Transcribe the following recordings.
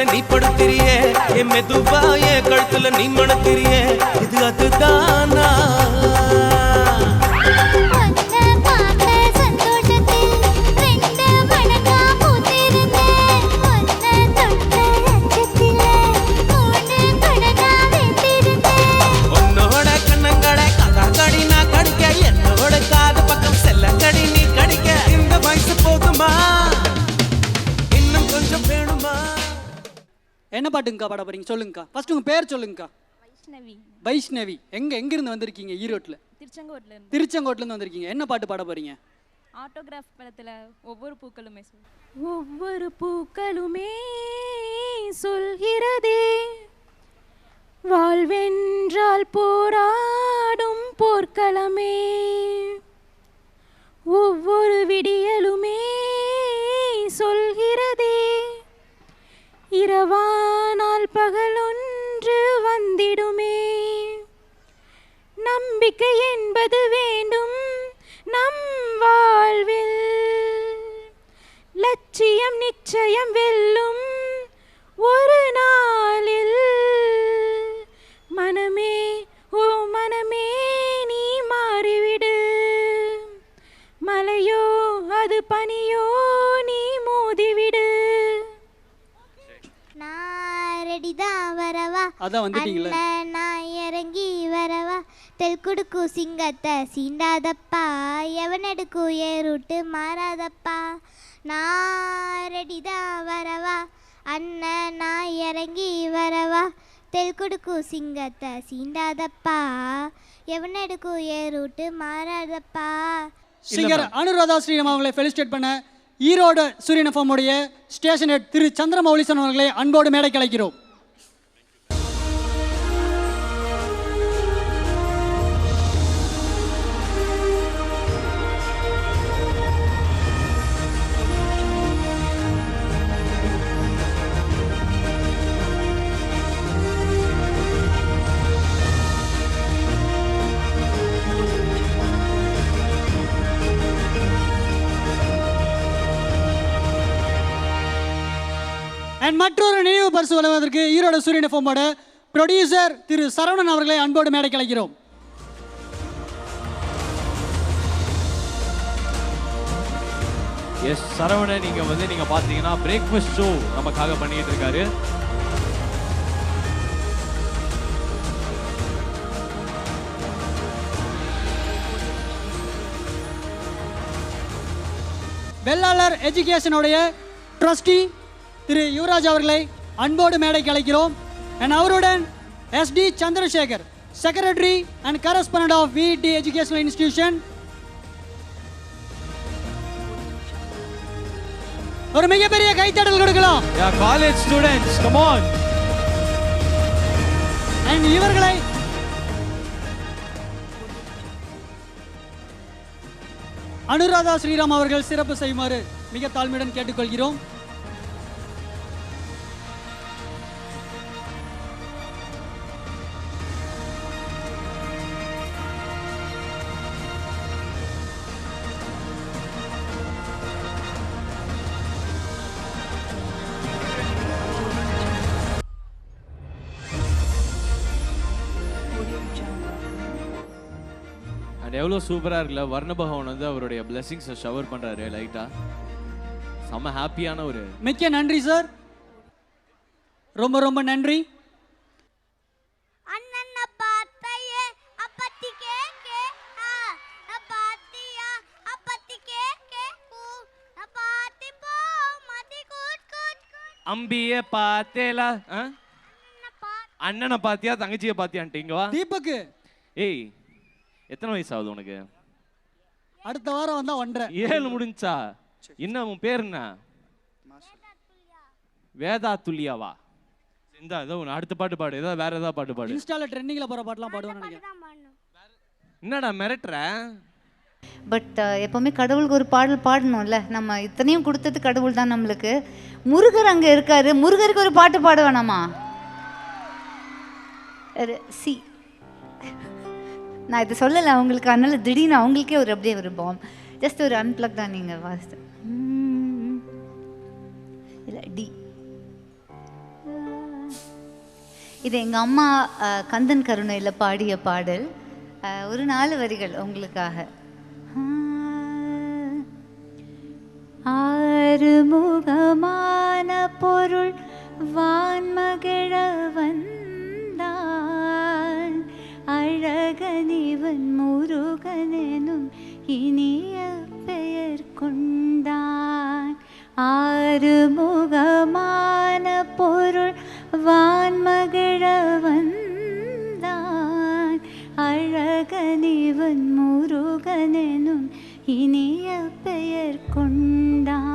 அழுகி நீ படுத்திரிய. என் மெதுவா என் கழுத்துல நீ மணத்திரியே. இது அதுதானா? என்ன பாட்டுங்கக்கா பாட போறீங்க? சொல்லுங்கக்கா. ஃபர்ஸ்ட் உங்க பேர் சொல்லுங்கக்கா. வைஷ்ணவி. வைஷ்ணவி. எங்க எங்க இருந்து வந்திருக்கீங்க? ஈரோட்ல. திருச்செங்கோட்டில் இருந்து திருச்செங்கோட்ல இருந்து வந்திருக்கீங்க. என்ன பாட்டு பாட போறீங்க? ஆட்டோகிராஃப் படத்தில் ஒவ்வொரு பூக்களுமே ஒவ்வொரு பூக்களுமே சொல்கிறதே. வாழ்வென்றால் போராடும் போர்க்களமே. ஒவ்வொரு விடியலுமே இரவானால் பகலொன்று வந்திடுமே. நம்பிக்கை என்பது வேண்டும் நம் வாழ்வில். லட்சியம் நிச்சயம் வெல்லும் ஒரு நாளில். மனமே ஓ மனமே நீ மாறிவிடு. மலையோ அது பனியோ நான் ரெடிதான் வரவா? அதான் வந்துட்டீங்களே. அண்ணன் நான் இறங்கி வரவா தெல்குடுக்கு சிங்கத்தை சீண்டாதப்பா. எவனெடுக்கு ஏறுட்டு மாறாதப்பா? நான் ரெடிதான் வரவா? அண்ணன் நான் இறங்கி வரவா தெல்குடுக்கு சிங்கத்தை சீண்டாதப்பா. எவனெடுக்கு ஏறுட்டு மாறாதப்பா? சிங்கர் அனுராதா ஸ்ரீராம் அவர்களை ஃபெலிசிட்டேட் பண்ண ஈரோடு சூரியன் எஃப்எம்முடைய ஸ்டேஷன் திரு சந்திரமௌலிசன் அவர்களை அன்போடு மேடை கலைக்கிறோம் மற்றொரு நினைவு பரிசு வழங்குவதற்கு ஈரோடு சூரியன் எஃப்எம்மோட ப்ரொடியூசர் திரு சரவணன் அவர்களை அன்போடு மேடை கலைக்கிறோம். எஸ் சரவணன் நீங்க வந்து நீங்க பாத்தீங்கன்னா பிரேக்ஃபாஸ்ட் ஷோ நமக்காக பண்ணிட்டு இருக்காரு. வெள்ளாளர் எஜுகேஷனுடைய ட்ரஸ்டி திரு யுவராஜ் அவர்களை அன்போடு மேடைக்கு அழைக்கிறோம். அண்ட் அவருடன் S D Chandrasekhar secretary and correspondent of V D educational institution ஒரு மிகப்பெரிய கைத்தட்டல் கொடுக்கலாம். College students come on and இவர்களை அனுராதா ஸ்ரீராம் அவர்கள் சிறப்பு செய்யுமாறு மிக தாழ்மையுடன் கேட்டுக்கொள்கிறோம். எவ்வளோ சூப்பராக இருக்குல்ல. வர்ண பகவான் வந்து அவருடைய பிளெஸிங்ஸை ஷவர் பண்ணுறாரு லைட்டாக செம்ம ஹாப்பியான ஒரு மிக்க நன்றி சார் ரொம்ப ரொம்ப நன்றி. பார்த்தையே பார்த்தியா அம்பியே பார்த்தேலா அண்ணனை பாத்தியா தங்கச்சியை பாத்தியான்ட்டு இங்க வா. தீபக்கு. ஏய் எத்தனை வயசு ஆகுது உனக்கு? அடுத்த வாரம் வந்தா ஒன்றரை. ஏழு முடிஞ்சா? என்ன உன் பேர் என்ன? வேதா துல்லியாவா இந்த ஏதோ ஒன்று அடுத்த பாட்டு பாடு. ஏதாவது வேற ஏதாவது பாட்டு பாடு. இன்ஸ்டால ட்ரெண்டிங்ல போற பாட்டுலாம் பாடுவான்னு நினைக்கிறேன். என்னடா மிரட்டுற? பட் எப்போவுமே கடவுளுக்கு ஒரு பாடல் பாடணும்ல. நம்ம இத்தனையும் கொடுத்தது கடவுள் தான் நம்மளுக்கு. முருகர் அங்கே இருக்காரு. முருகருக்கு ஒரு பாட்டு பாட வேணாமா சி. நான் இதை சொல்லலை அவங்களுக்கு அதனால திடீர்னு அவங்களுக்கே ஒரு அப்படியே ஒரு பாம் ஜஸ்ட் ஒரு அன்பிளக் தான் நீங்கள் வாஸ்து இல்லை டி இது எங்கள் அம்மா கந்தன் கருணையில் பாடிய பாடல். ஒரு நாலு வரிகள் உங்களுக்காக. ஆறுமுகமான பொருள் வான்மகிழ வந்து அழகனிவன் முருகனும் இனிய பெயர் கொண்டான். ஆறுமுகமான பொருள் வான்மகிழ வந்தான். அழகனிவன் முருகனும் இனிய பெயர் கொண்டான்.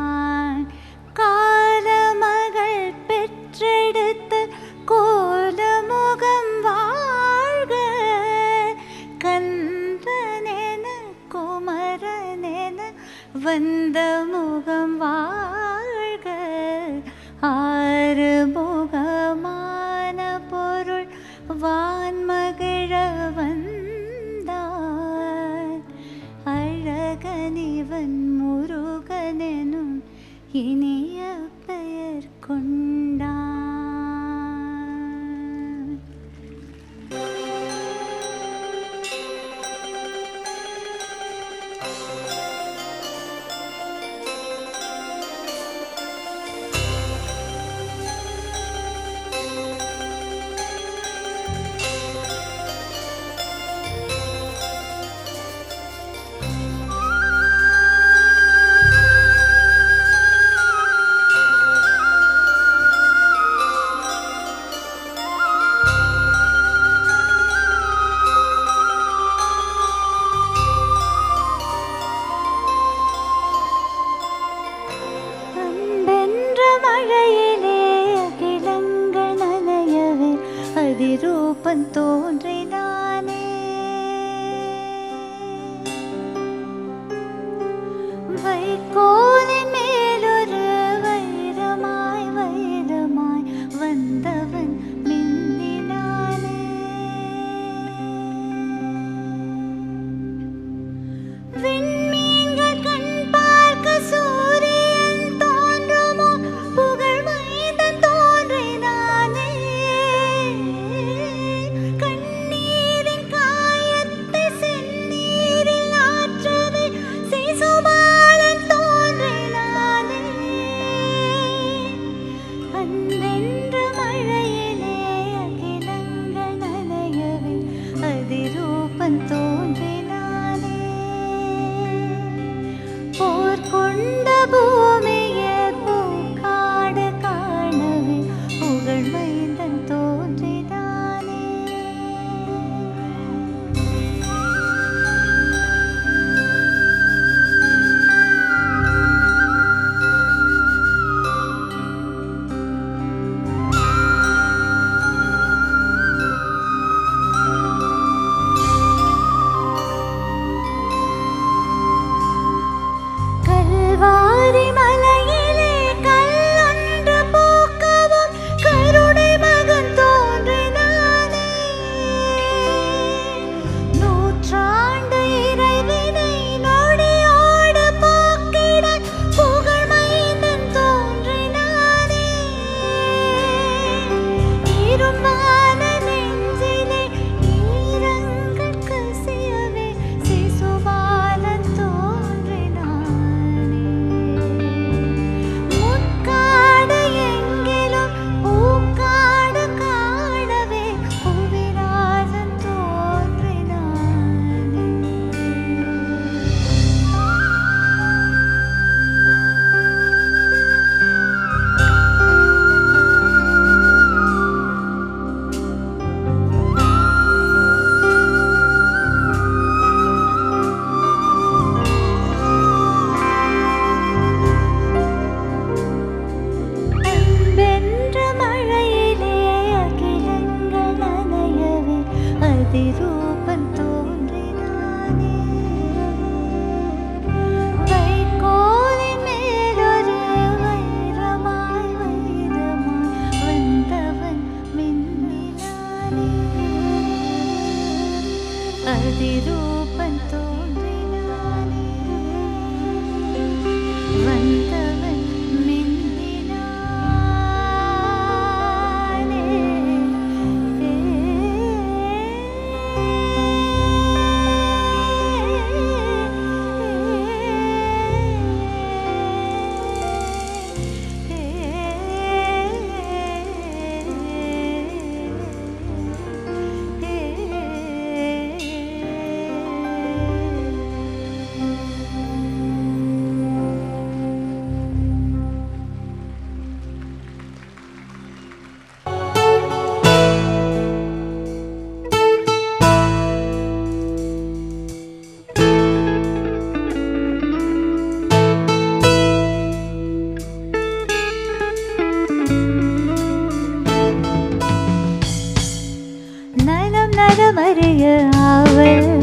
താരമറിയ അവൾ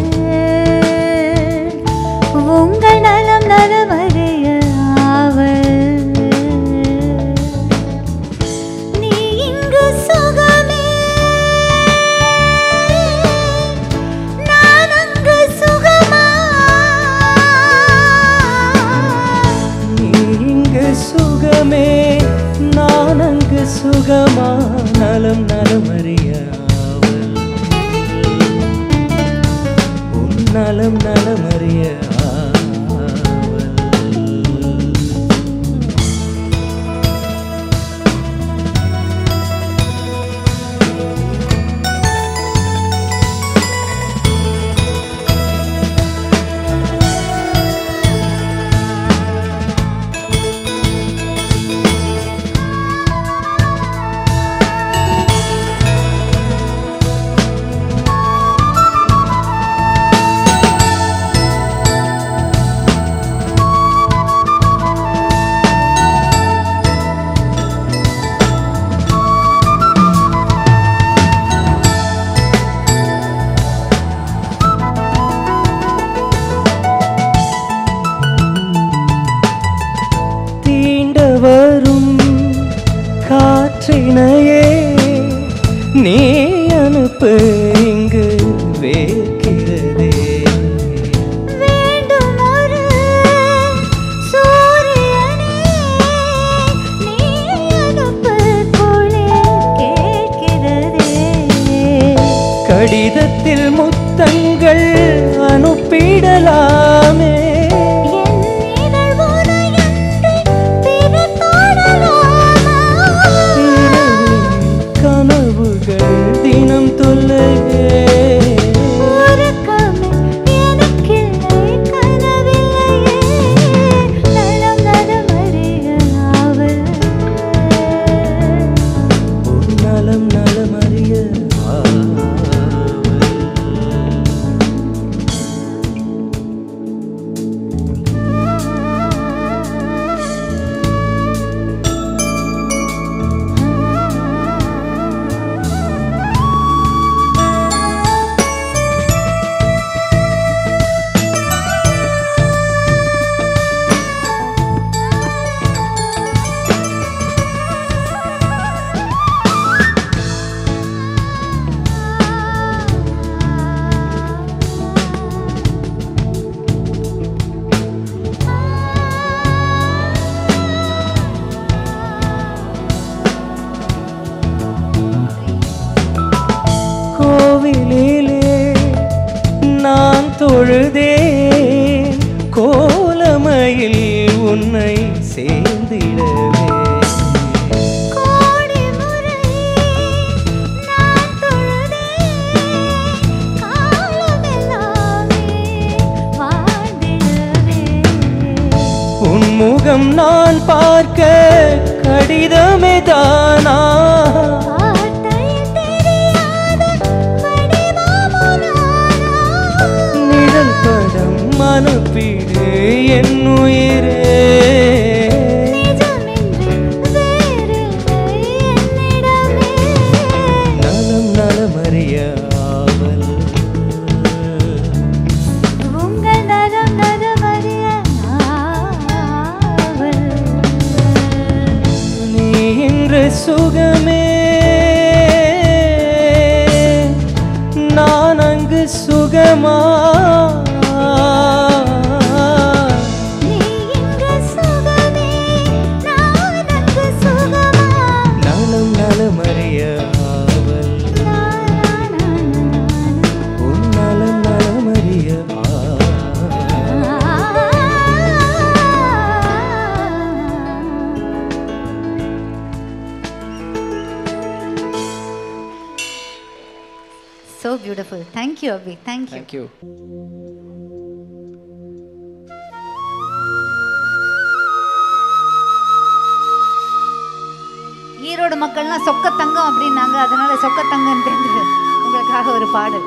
Maria. ஒப்பிடலாம். Thank you Abhi thank you thank you Erode மக்கள்லாம் சொக்க தங்கம் அப்படின்னாங்க. அதனால சொக்க தங்கம் தெரிஞ்சது உங்களுக்காக ஒரு பாடல்.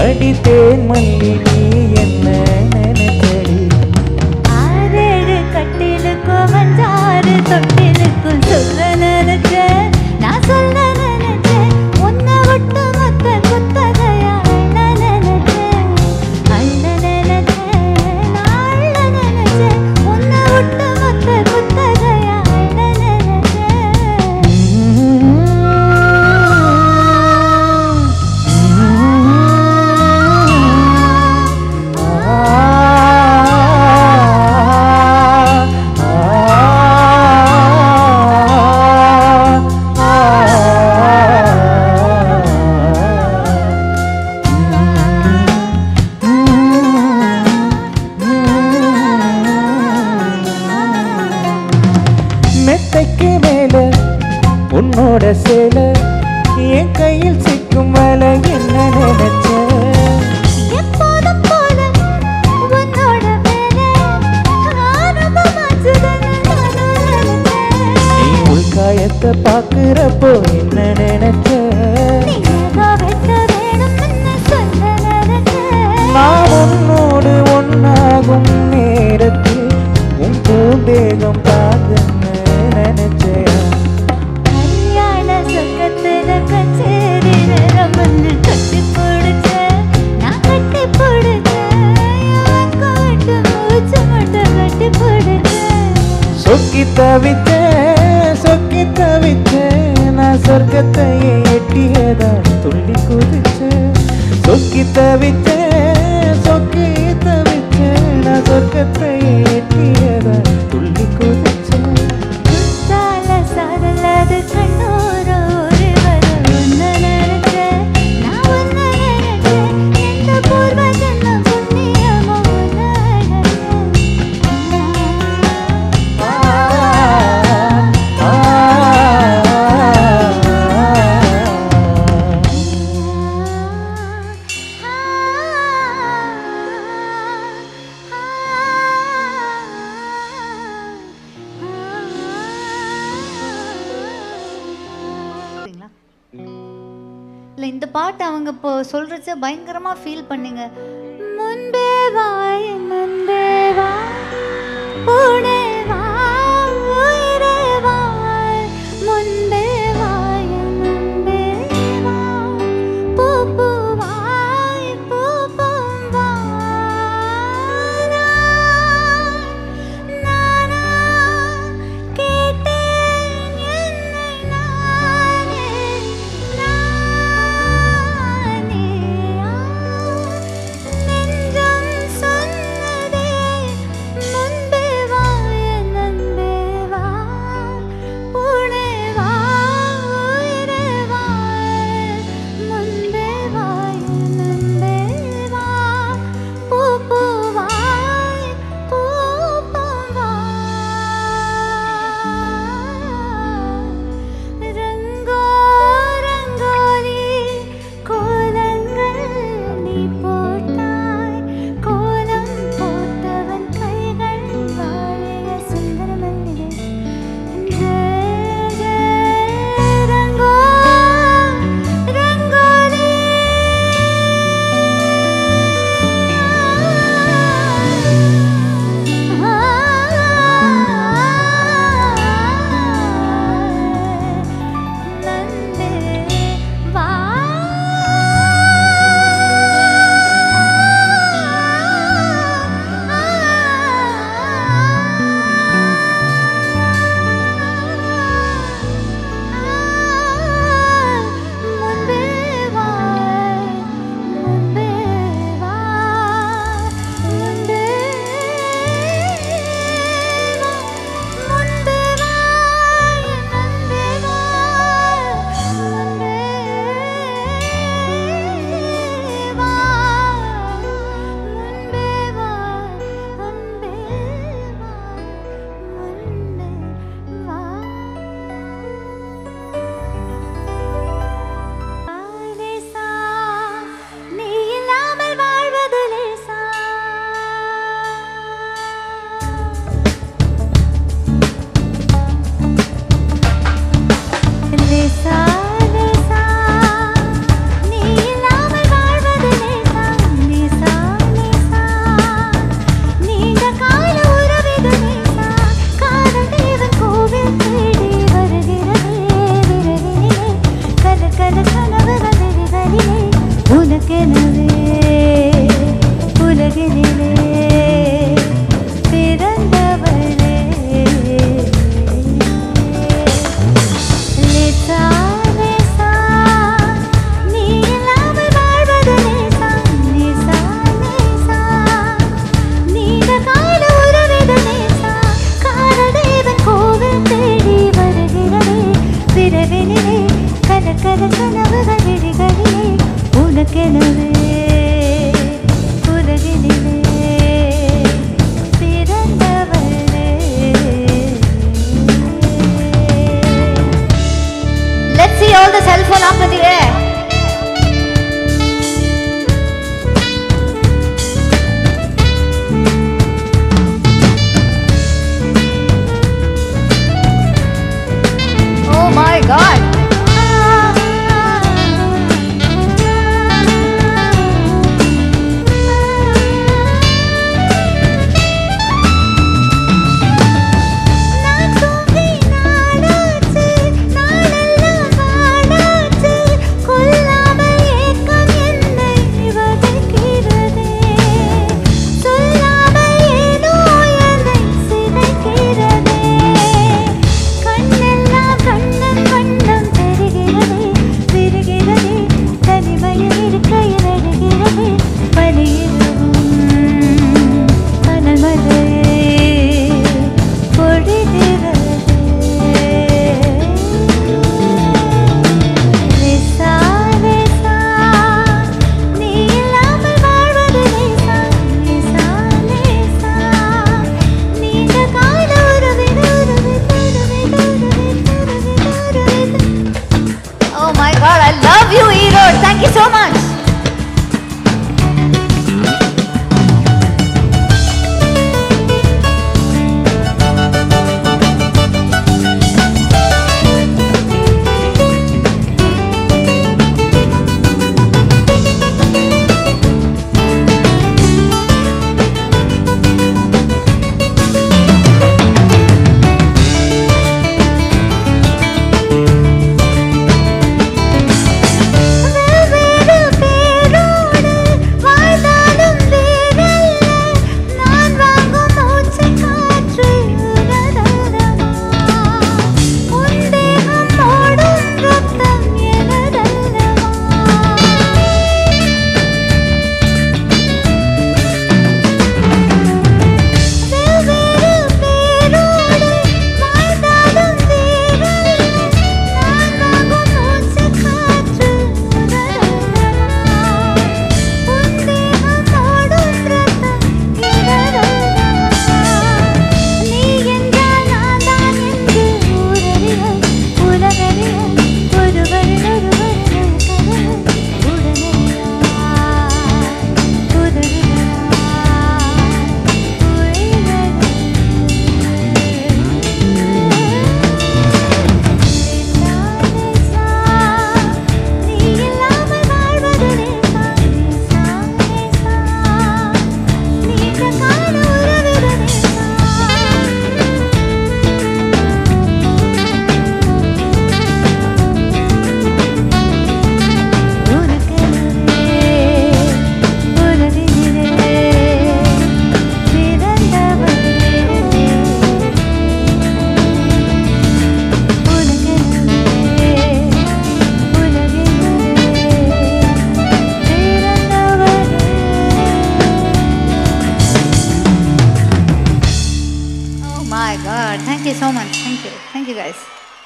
அடித்தேன் மல்லி நீ என்ன? சீலைக்கு மேல உன்னோட சேலை என் கையில் சிக்கும் வலை என்ன நினைச்ச? நீ என்ன நினைச்ச? சொக்கி தவித்தேன் சொக்கி தவித்தேன் நான் சொர்க்கத்தையே எட்டியதா துள்ளி குதிச்சேன் சொக்கி தவித்தேன்